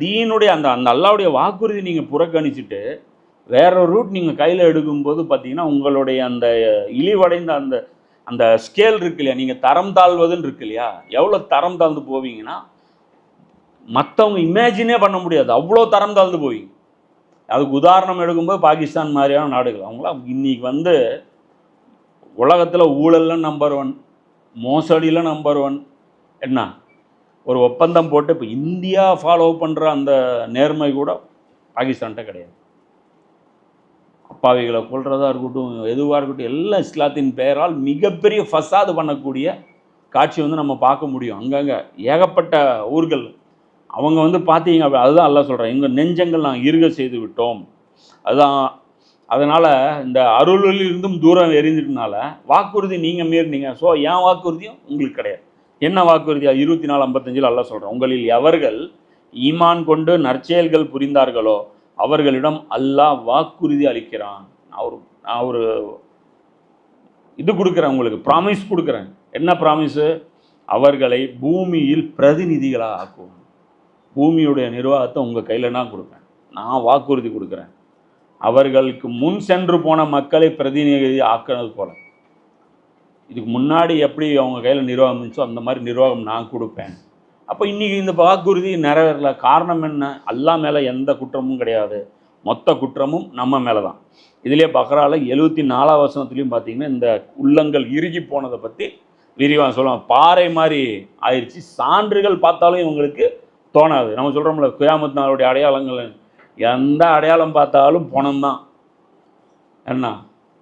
தீனுடைய அந்த அந்த அல்லாவுடைய வாக்குறுதி நீங்கள் புறக்கணிச்சிட்டு வேற ஒரு ரூட் நீங்கள் கையில் எடுக்கும்போது பார்த்தீங்கன்னா உங்களுடைய அந்த இழிவடைந்த அந்த அந்த ஸ்கேல் இருக்கு இல்லையா? நீங்கள் தரம் தாழ்வதுன்னு இருக்கு இல்லையா? எவ்வளோ தரம் தாழ்ந்து போவீங்கன்னா மற்றவங்க இமேஜினே பண்ண முடியாது. அவ்வளோ தரம் தாழ்ந்து போவீங்க. அதுக்கு உதாரணம் எடுக்கும்போது பாகிஸ்தான் மாதிரியான நாடுகள். அவங்களாம் இன்னைக்கு வந்து உலகத்தில் ஊழல்ல நம்பர் ஒன் மோசடியில் நம்பர் ஒன் என்ன? ஒரு ஒப்பந்தம் போட்டு இப்போ இந்தியா ஃபாலோ பண்ணுற அந்த நேர்மை கூட பாகிஸ்தான்கிட்ட கிடையாது. அப்பாவிகளை கொள்றதா இருக்கட்டும் எதுவாக இருக்கட்டும் எல்லாம் இஸ்லாத்தின் பெயரால் மிகப்பெரிய ஃபசாது பண்ணக்கூடிய காட்சி வந்து நம்ம பார்க்க முடியும். அங்கங்கே ஏகப்பட்ட ஊர்கள். அவங்க வந்து பார்த்தீங்க அப்படி அதுதான் எல்லாம் சொல்கிறேன் எங்கள் நெஞ்சங்கள் நாங்கள் இருக செய்து விட்டோம். அதுதான் அதனால் இந்த அருளிலிருந்தும் தூரம் எரிஞ்சிட்டனால வாக்குறுதி நீங்கள் மீறினீங்க. ஸோ என் வாக்குறுதியும் உங்களுக்கு கிடையாது. என்ன வாக்குறுதியா? இருபத்தி நாலு ஐம்பத்தஞ்சில் அல்ல சொல்கிறேன் உங்களில் எவர்கள் ஈமான் கொண்டு நற்செயல்கள் புரிந்தார்களோ அவர்களிடம் அல்லாஹ் வாக்குறுதி அளிக்கிறான். நான் ஒரு நான் ஒரு இது கொடுக்குறேன் உங்களுக்கு ப்ராமிஸ் கொடுக்குறேன். என்ன ப்ராமிஸு அவர்களை பூமியில் பிரதிநிதிகளாக ஆக்குவோம் பூமியுடைய நிர்வாகத்தை உங்கள் கையில் நான் கொடுப்பேன். நான் வாக்குறுதி கொடுக்குறேன். அவர்களுக்கு முன் சென்று போன மக்களை பிரதிநிதி ஆக்குனது போல. இதுக்கு முன்னாடி எப்படி அவங்க கையில் நிர்வாகம் இருந்துச்சோ அந்த மாதிரி நிர்வாகம் நான் கொடுப்பேன். அப்போ இன்றைக்கி இந்த வாக்குறுதி நிறைவேறல. காரணம் என்ன? அல்லா மேலே எந்த குற்றமும் கிடையாது. மொத்த குற்றமும் நம்ம மேலே தான் இதுலேயே பக்ரால எழுபத்தி நாலாம் வசனத்துலேயும் பார்த்தீங்கன்னா இந்த உள்ளங்கள் இறுகி போனதை பற்றி விரிவாக சொல்லுவாங்க. பாறை மாதிரி ஆயிடுச்சு சான்றுகள் பார்த்தாலும் இவங்களுக்கு தோணாது. நம்ம சொல்கிறோம்ல குயாமத் நாளுடைய அடையாளங்கள் எந்த அடையாளம் பார்த்தாலும் பணம் தான் என்ன?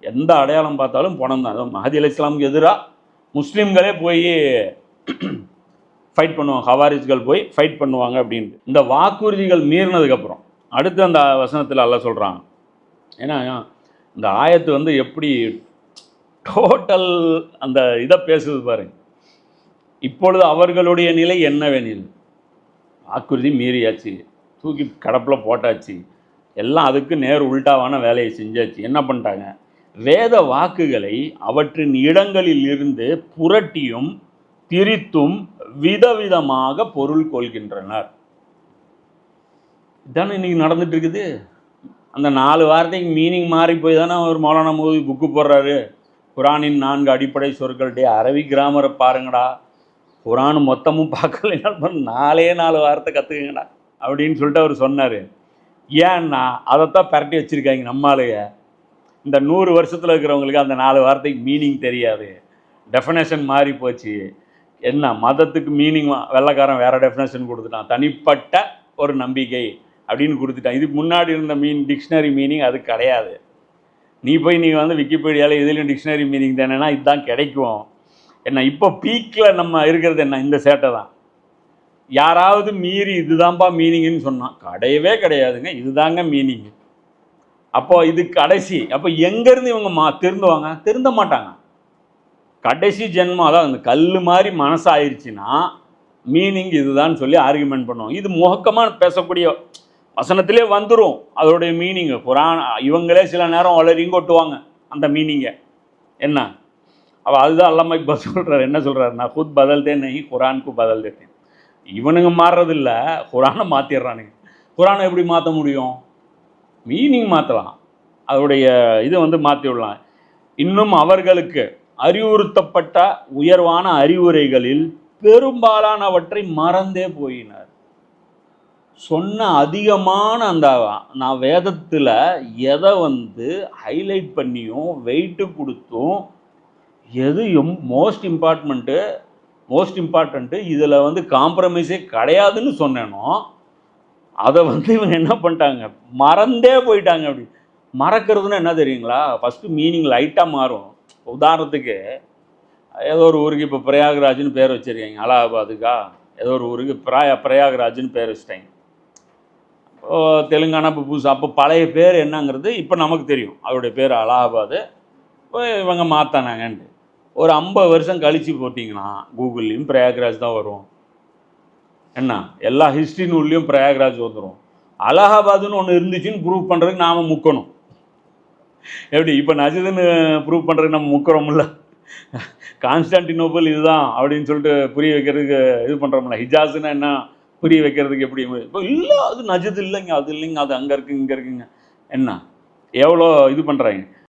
எந்த அடையாளம் பார்த்தாலும் பணம் தான். மஹதி அலி இஸ்லாமுக்கு எதிராக முஸ்லீம்களே போய் ஃபைட் பண்ணுவாங்க. ஹவாரிஜ்கள் போய் ஃபைட் பண்ணுவாங்க அப்படின்ட்டு. இந்த வாக்குறுதிகள் மீறினதுக்கப்புறம் அடுத்து அந்த வசனத்தில் அல்ல சொல்கிறாங்க ஏன்னா இந்த ஆயத்து வந்து எப்படி டோட்டல் அந்த இதை பேசுது பாருங்க. இப்பொழுது அவர்களுடைய நிலை என்னவெனில் வாக்குறுதி மீறியாச்சு. தூக்கி கடப்பில் போட்டாச்சு. எல்லாம் அதுக்கு நேர் உள்டாவான வேலையை செஞ்சாச்சு. என்ன பண்ணிட்டாங்க? வேத வாக்குகளை அவற்றின் இடங்களில் இருந்து புரட்டியும் திரித்தும் விதவிதமாக பொருள் கொள்கின்றனர். இதானே இன்னைக்கு நடந்துட்டு இருக்குது அந்த நாலு வார்த்தைக்கு மீனிங் மாறி போய் தானே அவர் மௌலானா மோதி புக்கு போடுறாரு குரானின் நான்கு அடிப்படை சொற்கள் டே அரபி கிராமரை பாருங்கடா. குரான் மொத்தமும் பார்க்கல. நாலே நாலு வார்த்தை கற்றுக்குங்கடா அப்படின்னு சொல்லிட்டு அவர் சொன்னார். ஏன்னா அதைத்தான் பரட்டி வச்சுருக்காங்க நம்மாலேய. இந்த நூறு வருஷத்தில் இருக்கிறவங்களுக்கு அந்த நாலு வார்த்தைக்கு மீனிங் தெரியாது. டெஃபினேஷன் மாறி போச்சு. என்ன மதத்துக்கு மீனிங் வெள்ளைக்காரன் வேறு டெஃபினேஷன் கொடுத்துட்டான். தனிப்பட்ட ஒரு நம்பிக்கை அப்படின்னு கொடுத்துட்டான். இதுக்கு முன்னாடி இருந்த மீன் டிக்ஷனரி மீனிங் அது கிடையாது. நீ போய் நீங்கள் வந்து விக்கிபீடியாவில் இதுலேயும் டிக்ஷனரி மீனிங் தானேன்னா இதுதான் கிடைக்கும். என்ன இப்போ பீக்கில் நம்ம இருக்கிறது என்ன? இந்த சேட்டை தான். யாராவது மீறி இதுதான்ப்பா மீனிங்னு சொன்னான் கிடையவே கிடையாதுங்க. இதுதாங்க மீனிங்கு அப்போ இது கடைசி. அப்போ எங்கேருந்து இவங்க மா திருந்துவாங்க? திருந்த மாட்டாங்க. கடைசி ஜென்மம் அதான் அந்த கல் மாதிரி மனசாயிருச்சுன்னா மீனிங் இதுதான் சொல்லி ஆர்குமெண்ட் பண்ணுவோம் இது முகக்கமாக பேசக்கூடிய வசனத்திலே வந்துடும் அதோடைய மீனிங்கு குரான் இவங்களே சில நேரம் வளரியும் கொட்டுவாங்க அந்த மீனிங்கை என்ன? அப்போ அதுதான் அல்லாம இப்போ சொல்கிறார் என்ன சொல்கிறார் நான் குத் பதல்தே நெய் குரானுக்கு பதல் தேத்தேன் இவனுங்க மாறுறதில்ல. குரானை மாற்றிடுறானுங்க குரானை எப்படி மாற்ற முடியும்? மீனிங் மாற்றலாம் அதோடைய இதை வந்து மாற்றி விடலாம். இன்னும் அவர்களுக்கு அறிவுறுத்தப்பட்ட உயர்வான அறிவுரைகளில் பெரும்பாலானவற்றை மறந்தே போயினர். சொன்ன அதிகமான அந்த நான் வேதத்தில் எதை வந்து ஹைலைட் பண்ணியும் வெயிட்டு கொடுத்தும் எது எம் மோஸ்ட் இம்பார்ட்மெண்ட்டு மோஸ்ட் இம்பார்ட்டண்ட்டு இதில் வந்து காம்ப்ரமைஸே கிடையாதுன்னு சொன்னேனோ அதை வந்து இவங்க என்ன பண்ணிட்டாங்க? மறந்தே போயிட்டாங்க அப்படி. மறக்கிறதுன்னா என்ன தெரியுங்களா? ஃபஸ்ட்டு மீனிங் லைட்டாக மாறும். உதாரணத்துக்கு ஏதோ ஒரு ஊருக்கு இப்போ பிரயாகராஜ்னு பேர் வச்சுருக்கீங்க. அலகாபாதுக்கா ஏதோ ஒரு ஊருக்கு பிரயா பிரயாகராஜ்னு பேர் வச்சுட்டாங்க ஓ, தெலுங்கானா இப்போ புதுசு அப்போ பழைய பேர் என்னங்கிறது இப்போ நமக்கு தெரியும். அவருடைய பேர் அலகாபாது இப்போ இவங்க மாற்றினாங்கன்ட்டு ஒரு ஐம்பது வருஷம் கழித்து போட்டிங்கன்னா கூகுள்லேயும் பிரயாக்ராஜ் தான் வரும். என்ன? எல்லா ஹிஸ்ட்ரி நூல்லையும் பிரயாக்ராஜ் வந்துடும் அலகாபாத்னு ஒன்று இருந்துச்சுன்னு ப்ரூவ் பண்ணுறதுக்கு நாம் முக்கணும். எப்படி? இப்போ நஜதுன்னு ப்ரூவ் பண்ணுறதுக்கு நம்ம முக்கிறோம்ல. கான்ஸ்டான்டினோபிள் இதுதான் அப்படின்னு சொல்லிட்டு புரிய வைக்கிறதுக்கு இது பண்ணுறோம்ல ஹிஜாஸ்னா என்ன? புரிய வைக்கிறதுக்கு எப்படி? இப்போ இல்லை அது நஜது இல்லைங்க அது இல்லைங்க அது அங்கே இருக்குங்க இங்கே இருக்குங்க. என்ன? எவ்வளோ இது பண்ணுறாங்க